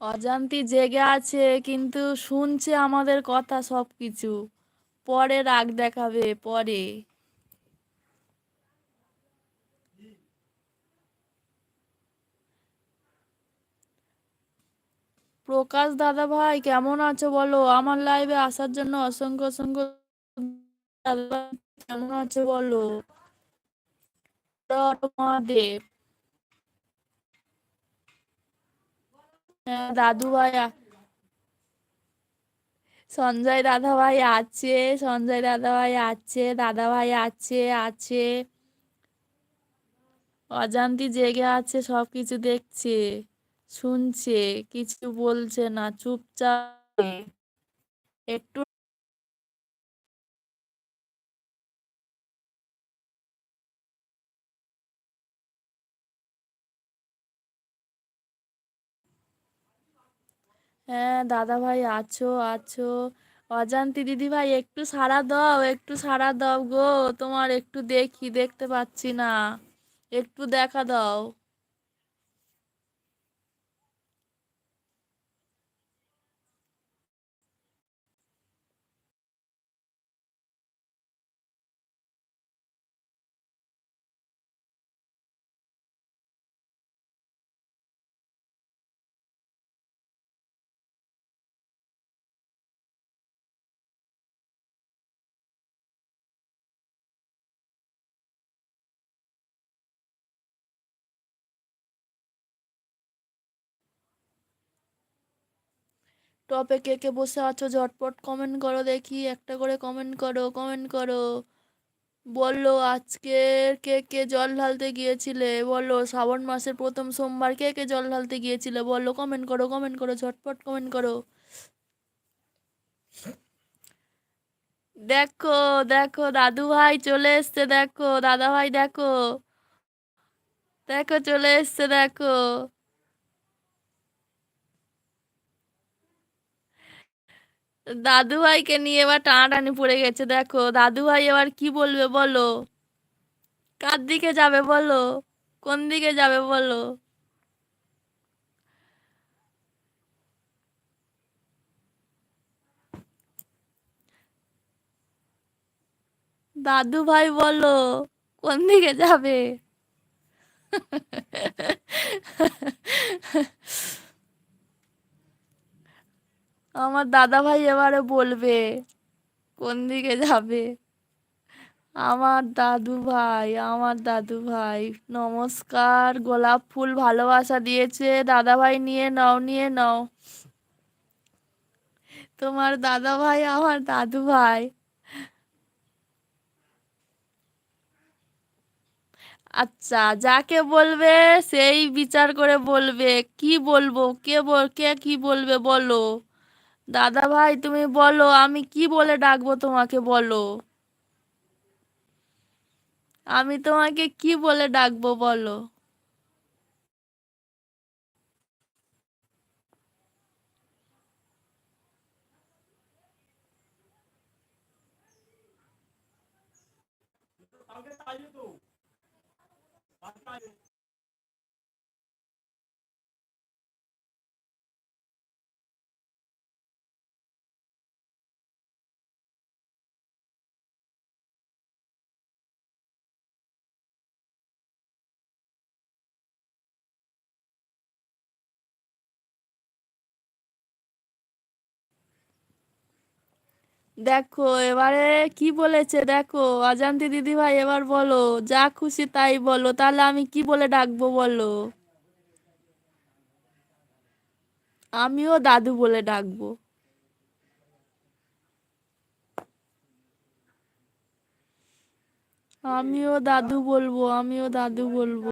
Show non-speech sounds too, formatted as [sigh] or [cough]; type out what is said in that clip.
অজান্তি জেগে আছে, কিন্তু শুনছে আমাদের কথা সব কিছু পরে রাগ দেখাবে, পরে। প্রকাশ দাদা ভাই কেমন আছো বলো? আমার লাইভে আসার জন্য অসংখ্য অসংখ্য ধন্যবাদ। কেমন আছো বলো? মহাদেব। দাদু ভাই সঞ্জয় দাদা ভাই আছে, সঞ্জয় দাদা ভাই আছে, দাদা ভাই আছে আছে। অজান্তি জেগে আছে, সব কিছু দেখছে, শুনছে, কিছু বলছে না, চুপচাপ। একটু হ্যাঁ দাদা ভাই আছো আছো। অজান্তি দিদি ভাই একটু সাড়া দাও, একটু সাড়া দাও গো। তোমার একটু দেখি, দেখতে পাচ্ছি না। একটু দেখা দাও। টপে কে কে বসে আছো ঝটপট কমেন্ট করো দেখি, একটা করে কমেন্ট করো কমেন্ট করো। বলল, আজকে কে কে জল ঢালতে গিয়েছিলে? বলো শ্রাবণ মাসের প্রথম সোমবার কে কে জল ঢালতে গিয়েছিলে? বলো কমেন্ট করো কমেন্ট করো, ঝটপট কমেন্ট করো। দেখো দেখো, দাদু ভাই চলে এসছে, দেখো, দাদা ভাই দেখো। দেখো, চলে এসছে, দেখো। দাদু ভাইকে নিয়ে এবার টানাটানি পড়ে গেছে, দেখো। দাদু ভাই এবার কি বলবে বলো? কার দিকে যাবে বলো? কোন দিকে যাবে বলো? দাদু ভাই বলো, কোন দিকে যাবে? [laughs] আমার দাদা ভাই এবারে বলবে, কোন দিকে যাবে? আমার দাদু ভাই আমার দাদু ভাই নমস্কার, গোলাপ ফুল ভালোবাসা দিয়েছে দাদা ভাই নিয়ে নাও নিয়ে নাও। তোমার দাদা ভাই আমার দাদু ভাই আচ্ছা যাকে বলবে সেই বিচার করে বলবে। কি বলব? কে বল, কে কি বলবে বলো? দাদা ভাই তুমি বলো, আমি কি বলে ডাকবো তোমাকে বলো? আমি তোমাকে কি বলে ডাকবো বলো? দেখো, এবারে কি বলেছে? দেখো, অজান্তি দিদি ভাই এবার বলো, যা খুশি তাই বলো, তাহলে আমি কি বলে ডাকবো বলো? আমিও দাদু বলে ডাকবো। আমিও দাদু বলব, আমিও দাদু বলব।